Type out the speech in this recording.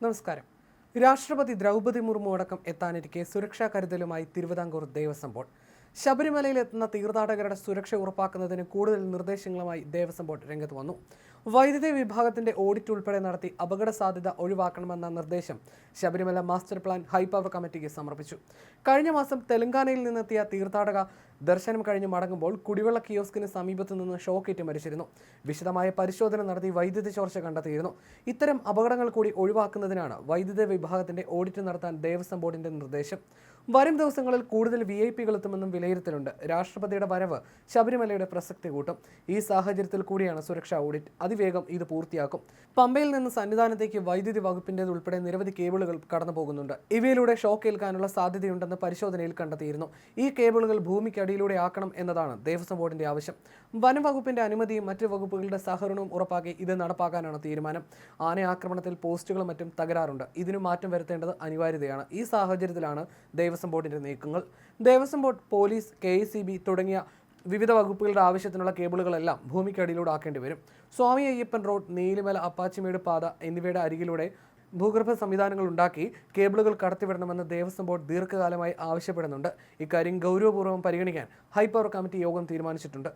നമസ്കാരം. രാഷ്ട്രപതി ദ്രൗപതി മുർമു അടക്കം എത്താനിരിക്കെ സുരക്ഷാ കരുതലുമായി തിരുവിതാംകൂർ ദേവസ്വം ബോർഡ്. ശബരിമലയിൽ എത്തുന്ന തീർത്ഥാടകരുടെ സുരക്ഷ ഉറപ്പാക്കുന്നതിന് കൂടുതൽ നിർദ്ദേശങ്ങളുമായി ദേവസ്വം ബോർഡ് രംഗത്ത് വന്നു. വൈദ്യുതി വിഭാഗത്തിന്റെ ഓഡിറ്റ് ഉൾപ്പെടെ നടത്തി അപകട സാധ്യത ഒഴിവാക്കണമെന്ന നിർദ്ദേശം ശബരിമല മാസ്റ്റർ പ്ലാൻ ഹൈപവർ കമ്മിറ്റിക്ക് സമർപ്പിച്ചു. കഴിഞ്ഞ മാസം തെലങ്കാനയിൽ നിന്നെത്തിയ തീർത്ഥാടക ദർശനം കഴിഞ്ഞ് മടങ്ങുമ്പോൾ കുടിവെള്ള കിയോസ്കിന് സമീപത്തു നിന്ന് ഷോക്കേറ്റ് മരിച്ചിരുന്നു. വിശദമായ പരിശോധന നടത്തി വൈദ്യുതി ചോർച്ച കണ്ടെത്തിയിരുന്നു. ഇത്തരം അപകടങ്ങൾ കൂടി ഒഴിവാക്കുന്നതിനാണ് വൈദ്യുതി വിഭാഗത്തിന്റെ ഓഡിറ്റ് നടത്താൻ ദേവസ്വം ബോർഡിന്റെ നിർദ്ദേശം. വരും ദിവസങ്ങളിൽ കൂടുതൽ വി ഐ പികൾ എത്തുമെന്നും വിലയിരുത്തലുണ്ട്. രാഷ്ട്രപതിയുടെ വരവ് ശബരിമലയുടെ പ്രസക്തി കൂട്ടും. ഈ സാഹചര്യത്തിൽ കൂടിയാണ് സുരക്ഷാ ഓഡിറ്റ് അതിവേഗം ഇത് പൂർത്തിയാക്കും. പമ്പയിൽ നിന്ന് സന്നിധാനത്തേക്ക് വൈദ്യുതി വകുപ്പിന്റേത് ഉൾപ്പെടെ നിരവധി കേബിളുകൾ കടന്നു പോകുന്നുണ്ട്. ഇവയിലൂടെ ഷോക്ക് ഏൽക്കാനുള്ള സാധ്യതയുണ്ടെന്ന് പരിശോധനയിൽ കണ്ടെത്തിയിരുന്നു. ഈ കേബിളുകൾ ഭൂമിക്കടിയിലൂടെ ആക്കണം എന്നതാണ് ദേവസ്വം ബോർഡിന്റെ ആവശ്യം. വനം വകുപ്പിന്റെ അനുമതിയും മറ്റ് വകുപ്പുകളുടെ സഹകരണവും ഉറപ്പാക്കി ഇത് നടപ്പാക്കാനാണ് തീരുമാനം. ആന ആക്രമണത്തിൽ പോസ്റ്റുകളും മറ്റും തകരാറുണ്ട്. ഇതിനു മാറ്റം വരുത്തേണ്ടത് അനിവാര്യതയാണ്. ഈ സാഹചര്യത്തിലാണ് ദേവസ്വം ബോർഡിന്റെ നീക്കങ്ങൾ. ദേവസ്വം ബോർഡ് പോലീസ് കെ തുടങ്ങിയ വിവിധ വകുപ്പുകളുടെ ആവശ്യത്തിനുള്ള കേബിളുകളെല്ലാം ഭൂമിക്കടിയിലൂടെ ആക്കേണ്ടി വരും. സ്വാമി അയ്യപ്പൻ റോഡ് നീലിമല അപ്പാച്ചിമേട് പാത എന്നിവയുടെ അരികിലൂടെ ഭൂഗർഭ സംവിധാനങ്ങൾ ഉണ്ടാക്കി കേബിളുകൾ കടത്തിവിടണമെന്ന് ദേവസ്വം ബോർഡ് ദീർഘകാലമായി ആവശ്യപ്പെടുന്നുണ്ട്. ഇക്കാര്യം ഗൗരവപൂർവം പരിഗണിക്കാൻ ഹൈപ്പവർ കമ്മിറ്റി യോഗം തീരുമാനിച്ചിട്ടുണ്ട്.